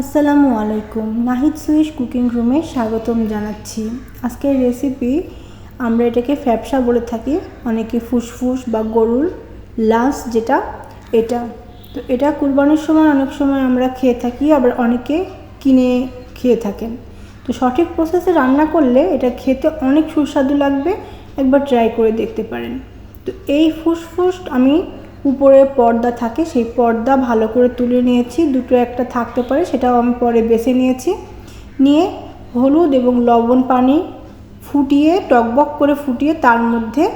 আসসালামু আলাইকুম। নাহিদ সুইশ কুকিং রুমে স্বাগতম জানাচ্ছি। আজকের রেসিপি, আমরা এটাকে ফ্যাপসা বলে থাকি, অনেকে ফুসফুস বা গরুর লাঞ্চ যেটা, এটা। তো এটা কুরবানির সময় অনেক সময় আমরা খেয়ে থাকি, আবার অনেকে কিনে খেয়ে থাকেন। তো সঠিক প্রসেসে রান্না করলে এটা খেতে অনেক সুস্বাদু লাগবে, একবার ট্রাই করে দেখতে পারেন। তো এই ফুসফুস আমি উপরে পর্দা থাকে, সেই পর্দা ভালো করে তুলে নিয়েছি। দুটো একটা থাকতে পারে, সেটাও আমি পরে বেছে নিয়েছি। নিয়ে হলুদ এবং লবণ পানি ফুটিয়ে, টকবক করে ফুটিয়ে তার মধ্যে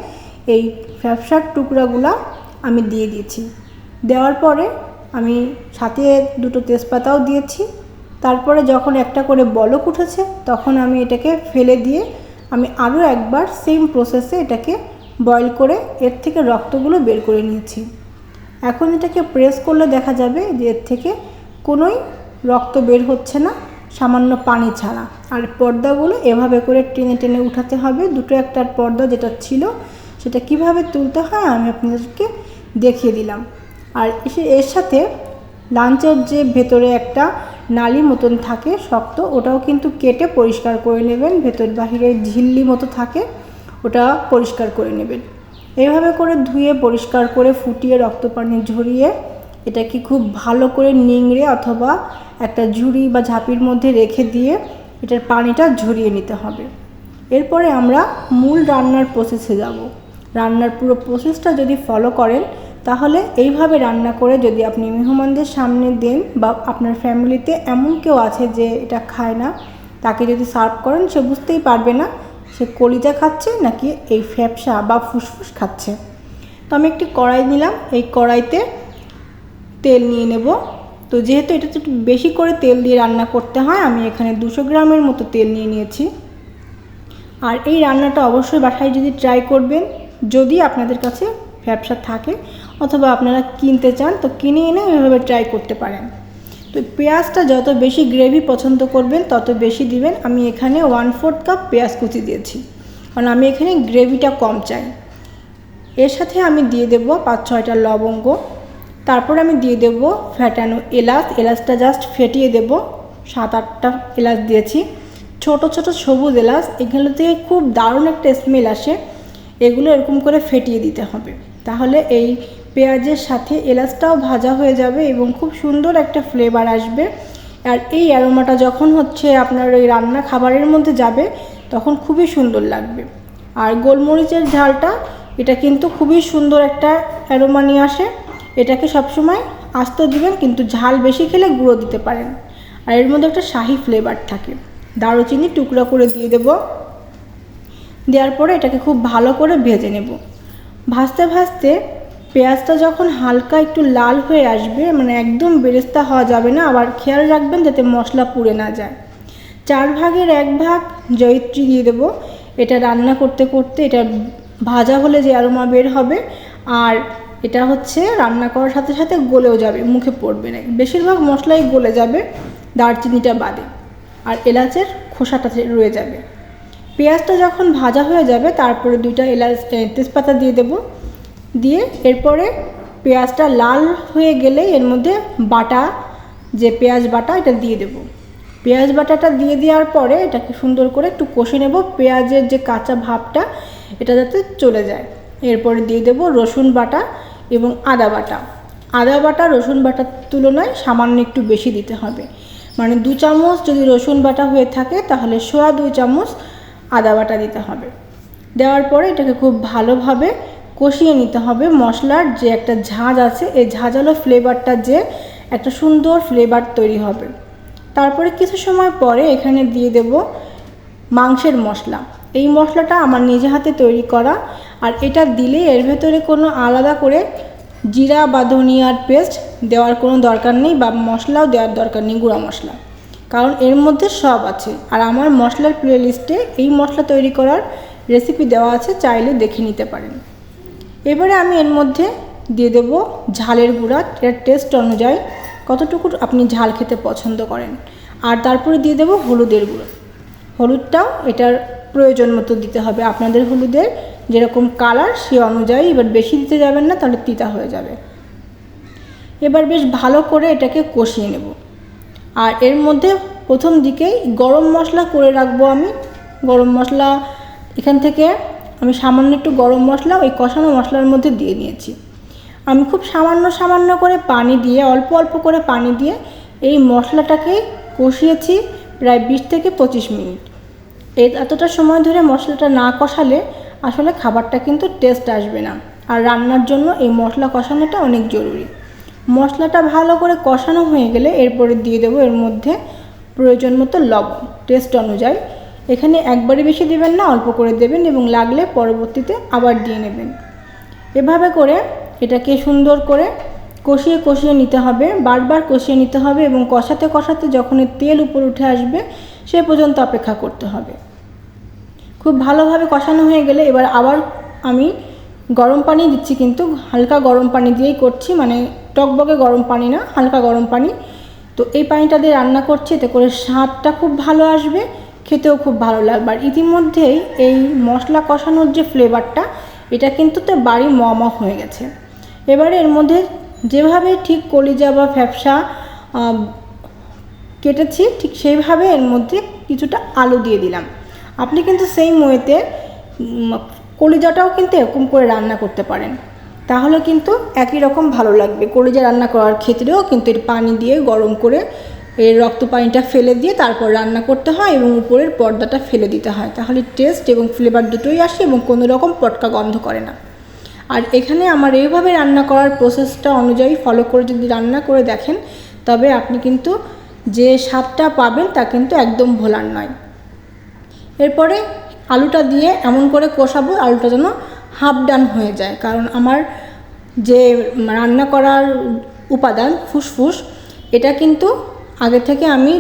এই ফ্যাপসার টুকরাগুলা আমি দিয়ে দিয়েছি। দেওয়ার পরে আমি সাথে দুটো তেজপাতাও দিয়েছি। তারপরে যখন একটা করে বলক উঠেছে, তখন আমি এটাকে ফেলে দিয়ে আমি আরও একবার সেম প্রসেসে এটাকে বয়েল করে এর থেকে রক্তগুলো বের করে নিয়েছি। এখন এটাকে প্রেস করলে দেখা যাবে যে এর থেকে কোনোই রক্ত বের হচ্ছে না, সামান্য পানি ছাড়া। আর পর্দাগুলো এভাবে করে টেনে টেনে উঠাতে হবে। দুটো একটার পর্দা যেটা ছিল, সেটা কীভাবে তুলতে হয় আমি আপনাদেরকে দেখিয়ে দিলাম। আর এসে এর সাথে লাঞ্চের যে ভেতরে একটা নালি মতন থাকে শক্ত, ওটাও কিন্তু কেটে পরিষ্কার করে নেবেন। ভেতর বাহিরে ঝিল্লি মতো থাকে। ওটা পরিষ্কার করে নেবেন। এইভাবে করে ধুয়ে পরিষ্কার করে ফুটিয়ে রক্ত পানি ঝরিয়ে এটাকে খুব ভালো করে নিংড়ে অথবা একটা ঝুড়ি বা ঝাঁপির মধ্যে রেখে দিয়ে এটার পানিটা ঝরিয়ে নিতে হবে। এরপরে আমরা মূল রান্নার প্রসেসে যাব। রান্নার পুরো প্রসেসটা যদি ফলো করেন, তাহলে এইভাবে রান্না করে যদি আপনি মেহমানদের সামনে দেন বা আপনার ফ্যামিলিতে এমন কেউ আছে যে এটা খায় না, তাকে যদি সার্ভ করেন, সে বুঝতেই পারবে না সে কলিজা খাচ্ছে নাকি এই ফ্যাপসা বা ফুসফুস খাচ্ছে? তো আমি একটি কড়াই নিলাম। এই কড়াইতে তেল নিয়ে নেব। তো যেহেতু এটা একটু বেশি করে তেল দিয়ে রান্না করতে হয়, আমি এখানে দুশো গ্রামের মতো তেল নিয়ে নিয়েছি। আর এই রান্নাটা অবশ্যই বাসায় যদি ট্রাই করবেন, যদি আপনাদের কাছে ব্যবসা থাকে অথবা আপনারা কিনতে চান, তো কিনে এনে এভাবে ট্রাই করতে পারেন। তো পেঁয়াজটা যত বেশি গ্রেভি পছন্দ করবেন, তত বেশি দিবেন। আমি এখানে ওয়ান ফোর্থ কাপ পেঁয়াজ কুচি দিয়েছি। কারণ আমি এখানে গ্রেভিটা কম চাই। এর সাথে আমি দিয়ে দেব পাঁচ ছয়টা লবঙ্গ। তারপর আমি দিয়ে দেব ফ্যাটানো এলাচ। এলাচটা জাস্ট ফেটিয়ে দেব। সাত আটটা এলাচ দিয়েছি। ছোট ছোট সবুজ এলাচ। এগুলো থেকে খুব দারুণ একটা স্মেল আসে। এগুলো এরকম করে ফেটিয়ে দিতে হবে। তাহলে এই পেঁয়াজের সাথে এলাচটাও ভাজা হয়ে যাবে এবং খুব সুন্দর একটা ফ্লেভার আসবে। আর এই অ্যারোমাটা যখন হচ্ছে আপনার ওই রান্না খাবারের মধ্যে যাবে, তখন খুবই সুন্দর লাগবে। আর গোলমরিচের ঝালটা, এটা কিন্তু খুবই সুন্দর একটা অ্যারোমা নিয়ে আসে। এটাকে সবসময় আস্ত দিবেন, কিন্তু ঝাল বেশি খেলে গুঁড়ো দিতে পারেন। আর এর মধ্যে একটা শাহি ফ্লেভার থাকে। দারুচিনি টুকরা করে দিয়ে দেব। দেওয়ার পরে এটাকে খুব ভালো করে ভেজে নেব। ভাজতে ভাজতে পেঁয়াজটা যখন হালকা একটু লাল হয়ে আসবে মানে একদম বেরেস্তা হওয়া যাবে না, আবার খেয়াল রাখবেন যাতে মশলা পুড়ে না যায়। চার ভাগের এক ভাগ জয়িত্রী দিয়ে দেবো। এটা রান্না করতে করতে এটা ভাজা হলে যে অ্যারোমা বের হবে, আর এটা হচ্ছে রান্না করার সাথে সাথে গলেও যাবে, মুখে পড়বে না। বেশিরভাগ মশলাই গলে যাবে দারচিনিটা বাদে, আর এলাচের খোসাটা রয়ে যাবে। পেঁয়াজটা যখন ভাজা হয়ে যাবে, তারপরে দুইটা এলাচ তেজপাতা দিয়ে দেবো। দিয়ে এরপরে পেঁয়াজটা লাল হয়ে গেলে এর মধ্যে বাটা, যে পেঁয়াজ বাটা, এটা দিয়ে দেব। পেঁয়াজ বাটাটা দিয়ে দেওয়ার পরে এটাকে সুন্দর করে একটু কষে নেব। পেঁয়াজের যে কাঁচা ভাবটা, এটা যাতে চলে যায়। এরপরে দিয়ে দেব রসুন বাটা এবং আদা বাটা। আদা বাটা, রসুন বাটার তুলনায় সামান্য একটু বেশি দিতে হবে। মানে দু চামচ যদি রসুন বাটা হয়ে থাকে, তাহলে সোয়া দুই চামচ আদা বাটা দিতে হবে। দেওয়ার পরে এটাকে খুব ভালোভাবে কষিয়ে নিতে হবে মশলার যে একটা ঝাঁজ আছে, এই ঝাঁঝালো ফ্লেভারটা যে একটা সুন্দর ফ্লেভার তৈরি হবে। তারপরে কিছু সময় পরে এখানে দিয়ে দেব মাংসের মশলা। এই মশলাটা আমার নিজে হাতে তৈরি করা, আর এটা দিলে এর ভেতরে কোনো আলাদা করে জিরা বা ধনিয়ার পেস্ট দেওয়ার কোনো দরকার নেই বা মশলাও দেওয়ার দরকার নেই, গুঁড়া মশলা। কারণ এর মধ্যে সব আছে। আর আমার মশলার প্লেলিস্টে এই মশলা তৈরি করার রেসিপি দেওয়া আছে, চাইলে দেখে নিতে পারেন। এবারে আমি এর মধ্যে দিয়ে দেব ঝালের গুঁড়া। এর টেস্ট অনুযায়ী কতটুকু আপনি ঝাল খেতে পছন্দ করেন। আর তারপরে দিয়ে দেব হলুদের গুঁড়ো। হলুদটাও এটার প্রয়োজন মতো দিতে হবে। আপনাদের হলুদের যেরকম কালার সে অনুযায়ী এবার বেশি দিতে যাবেন না, তাহলে তিতা হয়ে যাবে। এবার বেশ ভালো করে এটাকে কষিয়ে নেব। আর এর মধ্যে প্রথম দিকেই গরম মশলা করে রাখব আমি। গরম মশলা এখান থেকে আমি সামান্য একটু গরম মশলা ওই কষানো মশলার মধ্যে দিয়ে নিয়েছি। আমি খুব সামান্য সামান্য করে পানি দিয়ে, অল্প অল্প করে পানি দিয়ে এই মশলাটাকে কষিয়েছি প্রায় বিশ থেকে পঁচিশ মিনিট। এতটা সময় ধরে মশলাটা না কষালে আসলে খাবারটা কিন্তু টেস্ট আসবে না। আর রান্নার জন্য এই মশলা কষানোটা অনেক জরুরি। মশলাটা ভালো করে কষানো হয়ে গেলে এরপরে দিয়ে দেবো এর মধ্যে প্রয়োজন মতো লবণ। টেস্ট অনুযায়ী এখানে একবারে বেশি দেবেন না, অল্প করে দেবেন এবং লাগলে পরবর্তীতে আবার দিয়ে নেবেন। এভাবে করে এটাকে সুন্দর করে কষিয়ে কষিয়ে নিতে হবে, বারবার কষিয়ে নিতে হবে এবং কষাতে কষাতে যখন তেল উপর উঠে আসবে, সে পর্যন্ত অপেক্ষা করতে হবে। খুব ভালোভাবে কষানো হয়ে গেলে এবার আবার আমি গরম পানি দিচ্ছি কিন্তু, হালকা গরম পানি দিয়েই করছি মানে টকবকে গরম পানি না, হালকা গরম পানি। তো এই পানিটা দিয়ে রান্না করছি, এতে করে স্বাদটা খুব ভালো আসবে খেতেও খুব ভালো লাগবে আর ইতিমধ্যেই এই মশলা কষানোর যে ফ্লেভারটা এটা কিন্তু তো বাড়ি মম হয়ে গেছে। এবারে এর মধ্যে যেভাবে ঠিক কলিজা বা ফ্যাপসা কেটেছি, ঠিক সেইভাবে এর মধ্যে কিছুটা আলু দিয়ে দিলাম। আপনি কিন্তু সেই ময়েতে কলিজাটাও কিন্তু এরকম করে রান্না করতে পারেন। তাহলে কিন্তু একই রকম ভালো লাগবে। কলিজা রান্না করার ক্ষেত্রেও কিন্তু এর পানি দিয়ে গরম করে এর রক্ত পানিটা ফেলে দিয়ে তারপর রান্না করতে হয় এবং উপরের পর্দাটা ফেলে দিতে হয়। তাহলে টেস্ট এবং ফ্লেভার দুটোই আসে এবং কোনো রকম পটকা গন্ধ করে না। আর এখানে আমার এইভাবে রান্না করার প্রসেসটা অনুযায়ী ফলো করে যদি রান্না করে দেখেন, তবে আপনি কিন্তু যে স্বাদটা পাবেন তা কিন্তু একদম ভোলার নয়। এরপরে আলুটা দিয়ে এমন করে কষাবো, আলুটা যেন হাফ ডান হয়ে যায়। কারণ আমার যে রান্না করার উপাদান ফুসফুস, এটা কিন্তু আগে থেকে আমি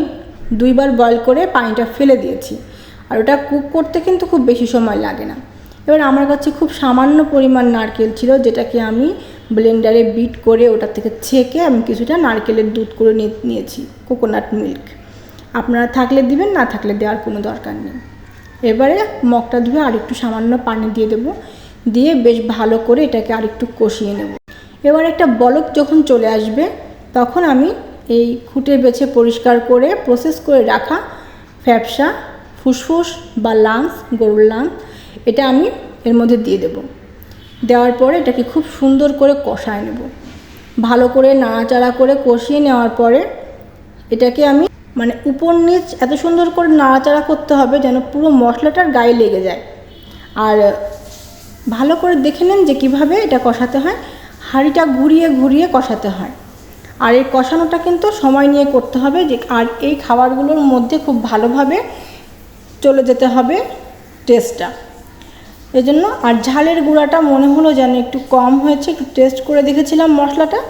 দুইবার বয়ল করে পানিটা ফেলে দিয়েছি। আর ওটা কুক করতে কিন্তু খুব বেশি সময় লাগে না। এবার আমার কাছে খুব সামান্য পরিমাণ নারকেল ছিল, যেটাকে আমি ব্লেন্ডারে বিট করে ওটা থেকে ছেঁকে আমি কিছুটা নারকেলের দুধ করে নিয়ে নিয়েছি কোকোনাট মিল্ক আপনারা থাকলে দিবেন, না থাকলে দেওয়ার কোনো দরকার নেই। এবারে মগটা ধুয়ে আর একটু সামান্য পানি দিয়ে দেবো, দিয়ে বেশ ভালো করে এটাকে আরেকটু কষিয়ে নেব। এবার একটা বলক যখন চলে আসবে, তখন আমি এই খুঁটে বেছে পরিষ্কার করে প্রসেস করে রাখা ফ্যাপসা, ফুসফুস বা লাংস, গরুর লাংস, এটা আমি এর মধ্যে দিয়ে দেব। দেওয়ার পরে এটাকে খুব সুন্দর করে কষায় নেব। ভালো করে নাড়াচাড়া করে কষিয়ে নেওয়ার পরে এটাকে আমি মানে উপর নিচ এত সুন্দর করে নাড়াচাড়া করতে হবে যেন পুরো মশলাটার গায়ে লেগে যায়। আর ভালো করে দেখে নেন যে কীভাবে এটা কষাতে হয়। হাঁড়িটা ঘুরিয়ে ঘুরিয়ে কষাতে হয়। আর এই কষানোটা কিন্তু সময় নিয়ে করতে হবে যে, আর এই খাবারগুলোর মধ্যে খুব ভালোভাবে চলে যেতে হবে টেস্টটা এই জন্য আর ঝালের গুঁড়াটা মনে হলো যেন একটু কম হয়েছে, একটু টেস্ট করে দেখেছিলাম মশলাটা,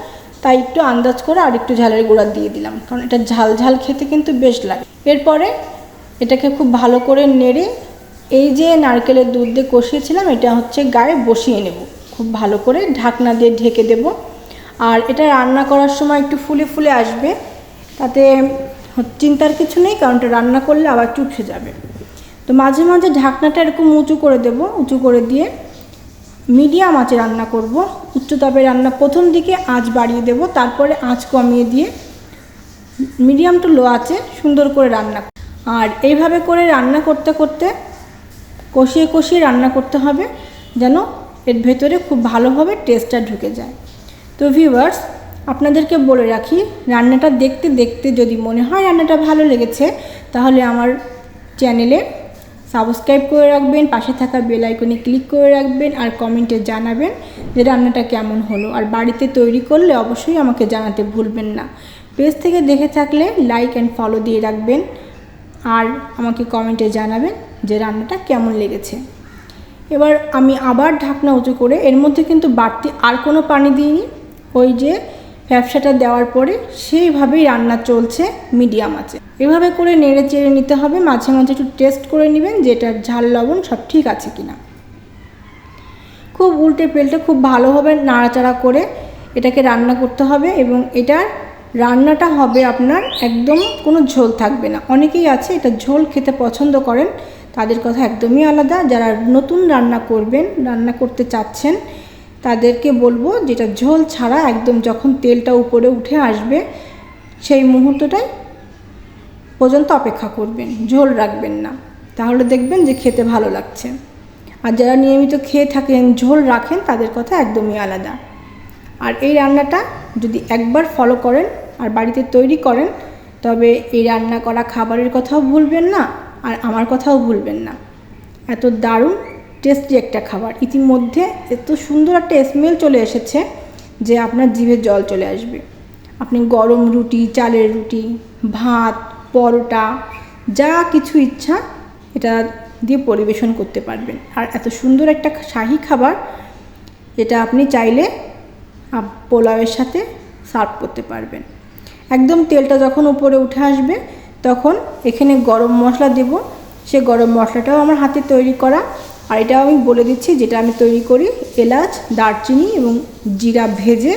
তাই একটু আন্দাজ করে আর একটু ঝালের গুঁড়া দিয়ে দিলাম, কারণ এটা ঝাল ঝাল খেতে কিন্তু বেশ লাগে। এরপরে এটাকে খুব ভালো করে নেড়ে এই যে নারকেলের দুধ দিয়ে কষিয়েছিলাম, এটা হচ্ছে গায়ে বসিয়ে নেব। খুব ভালো করে ঢাকনা দিয়ে ঢেকে দেব। আর এটা রান্না করার সময় একটু ফুলে ফুলে আসবে। তাতে চিন্তার কিছু নেই, কারণ এটা রান্না করলে আবার চুপসে যাবে। তো মাঝে মাঝে ঢাকনাটা এরকম উঁচু করে দেব, উঁচু করে দিয়ে মিডিয়াম আঁচে রান্না করব। উচ্চ তাপে রান্না প্রথম দিকে আঁচ বাড়িয়ে দেব, তারপরে আঁচ কমিয়ে দিয়ে মিডিয়াম টু লো আছে সুন্দর করে রান্না আর এইভাবে করে রান্না করতে করতে কষিয়ে কষিয়ে রান্না করতে হবে, যেন এর ভেতরে খুব ভালোভাবে টেস্টটা ঢুকে যায়। তো ভিউয়ার্স আপনাদেরকে বলে রাখি, রান্নাটা দেখতে দেখতে যদি মনে হয় রান্নাটা ভালো লেগেছে, তাহলে আমার চ্যানেলে সাবস্ক্রাইব করে রাখবেন, পাশে থাকা বেল আইকনে ক্লিক করে রাখবেন আর কমেন্টে জানাবেন যে রান্নাটা কেমন হলো। আর বাড়িতে তৈরি করলে অবশ্যই আমাকে জানাতে ভুলবেন না। পেজ থেকে দেখে থাকলে লাইক অ্যান্ড ফলো দিয়ে রাখবেন আর আমাকে কমেন্টে জানাবেন যে রান্নাটা কেমন লেগেছে। এবার আমি আবার ঢাকনা উঁচু করে, এর মধ্যে কিন্তু বাড়তি আর কোনো পানি দিইনি। ওই যে ব্যবসাটা দেওয়ার পরে সেইভাবেই রান্না চলছে মিডিয়াম আছে। এভাবে করে নেড়ে চেড়ে নিতে হবে, মাঝে মাঝে একটু টেস্ট করে নেবেন যে এটার ঝাল, লবণ সব ঠিক আছে কিনা। খুব উল্টে পেল্টে খুব ভালোভাবে নাড়াচাড়া করে এটাকে রান্না করতে হবে এবং এটার রান্নাটা হবে আপনার একদম কোনো ঝোল থাকবে না। অনেকেই আছে এটা ঝোল খেতে পছন্দ করেন, তাদের কথা একদমই আলাদা। যারা নতুন রান্না করবেন, রান্না করতে চাচ্ছেন তাদেরকে বলব যেটা ঝোল ছাড়া একদম যখন তেলটা উপরে উঠে আসবে, সেই মুহূর্তটাই পর্যন্ত অপেক্ষা করবেন, ঝোল রাখবেন না। তাহলে দেখবেন যে খেতে ভালো লাগছে। আর যারা নিয়মিত খেয়ে থাকেন, ঝোল রাখেন, তাদের কথা একদমই আলাদা। আর এই রান্নাটা যদি একবার ফলো করেন আর বাড়িতে তৈরি করেন, তবে এই রান্না করা খাবারের কথাও ভুলবেন না আর আমার কথাও ভুলবেন না। এত দারুণ টেস্টি একটা খাবার। ইতিমধ্যে এত সুন্দর একটা স্মেল চলে এসেছে যে আপনার জিভে জল চলে আসবে। আপনি গরম রুটি, চালের রুটি, ভাত, পরোটা, যা কিছু ইচ্ছা এটা দিয়ে পরিবেশন করতে পারবেন। আর এত সুন্দর একটা শাহি খাবার, এটা আপনি চাইলে পোলাওয়ের সাথে সার্ভ করতে পারবেন। একদম তেলটা যখন উপরে উঠে আসবে, তখন এখানে গরম মশলা দেব। সে গরম মশলাটাও আমার হাতে তৈরি করা আর এটাও আমি বলে দিচ্ছি, যেটা আমি তৈরি করি, এলাচ, দারচিনি এবং জিরা ভেজে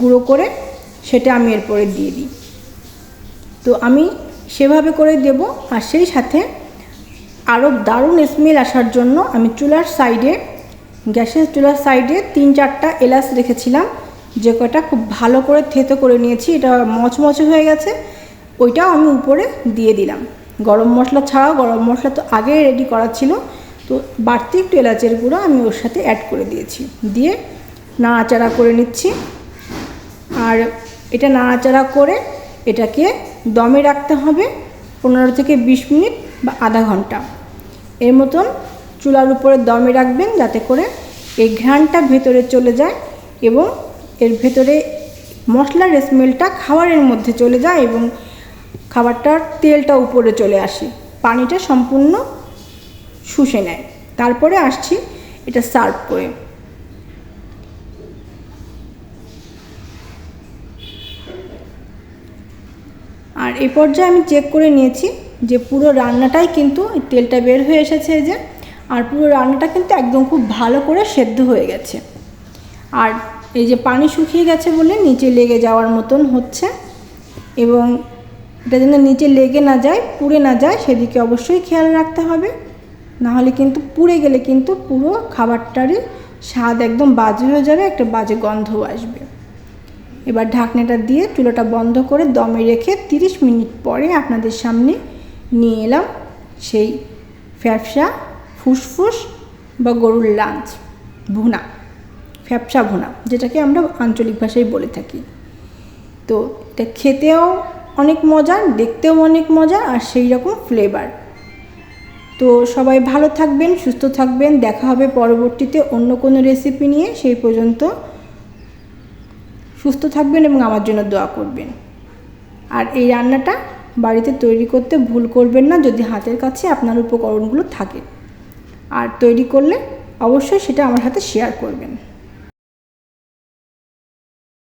গুঁড়ো করে সেটা আমি এরপরে দিয়ে দিই। তো আমি সেভাবে করে দেব আর সেই সাথে আরও দারুণ স্মেল আসার জন্য আমি চুলার সাইডে, গ্যাসের চুলার সাইডে তিন চারটা এলাচ রেখেছিলাম, যে কটা খুব ভালো করে থেতো করে নিয়েছি, এটা মচমচে হয়ে গেছে, ওইটাও আমি উপরে দিয়ে দিলাম। গরম মশলা ছাড়াও, গরম মশলা তো আগেই রেডি করা ছিল তো বাড়তি একটু এলাচের গুঁড়ো আমি ওর সাথে অ্যাড করে দিয়েছি। দিয়ে নাড়াচাড়া করে নিচ্ছি। আর এটা নাড়াচাড়া করে এটাকে দমে রাখতে হবে পনেরো থেকে বিশ মিনিট বা আধা ঘণ্টা। এর মতন চুলার উপরে দমে রাখবেন যাতে করে এই ঘ্রাণটা ভেতরে চলে যায় এবং এর ভেতরে মশলার স্মেলটা খাবারের মধ্যে চলে যায় এবং খাবারটার তেলটা উপরে চলে আসে। পানিটা সম্পূর্ণ শুষে নেয়। তারপরে আসছি এটা সার্ভ করে। আর এই পর্যায়ে আমি চেক করে নিয়েছি যে পুরো রান্নাটাই কিন্তু তেলটা বের হয়ে এসেছে যে, আর পুরো রান্নাটা কিন্তু একদম খুব ভালো করে সেদ্ধ হয়ে গেছে। আর এই যে পানি শুকিয়ে গেছে বলে নিচে লেগে যাওয়ার মতন হচ্ছে এবং এটা যেন নিচে লেগে না যায়, পুড়ে না যায়, সেদিকে অবশ্যই খেয়াল রাখতে হবে। নাহলে কিন্তু পুড়ে গেলে কিন্তু পুরো খাবারটারই স্বাদ একদম বাজে হয়ে যাবে, একটা বাজে গন্ধও আসবে। এবার ঢাকনাটা দিয়ে চুলাটা বন্ধ করে দমে রেখে 30 মিনিট পরে আপনাদের সামনে নিয়ে এলাম সেই ফ্যাপসা ফুসফুস বা গরুর লাঞ্চ ভুনা, ফ্যাপসা ভুনা, যেটাকে আমরা আঞ্চলিক ভাষায় বলে থাকি। তো এটা খেতেও অনেক মজার, দেখতেও অনেক মজা আর সেই রকম ফ্লেভার তো সবাই ভালো থাকবেন, সুস্থ থাকবেন। দেখা হবে পরবর্তীতে অন্য কোনো রেসিপি নিয়ে। সেই পর্যন্ত সুস্থ থাকবেন এবং আমার জন্য দোয়া করবেন। আর এই রান্নাটা বাড়িতে তৈরি করতে ভুল করবেন না, যদি হাতের কাছে আপনার উপকরণগুলো থাকে। আর তৈরি করলে অবশ্যই সেটা আমার হাতে শেয়ার করবেন।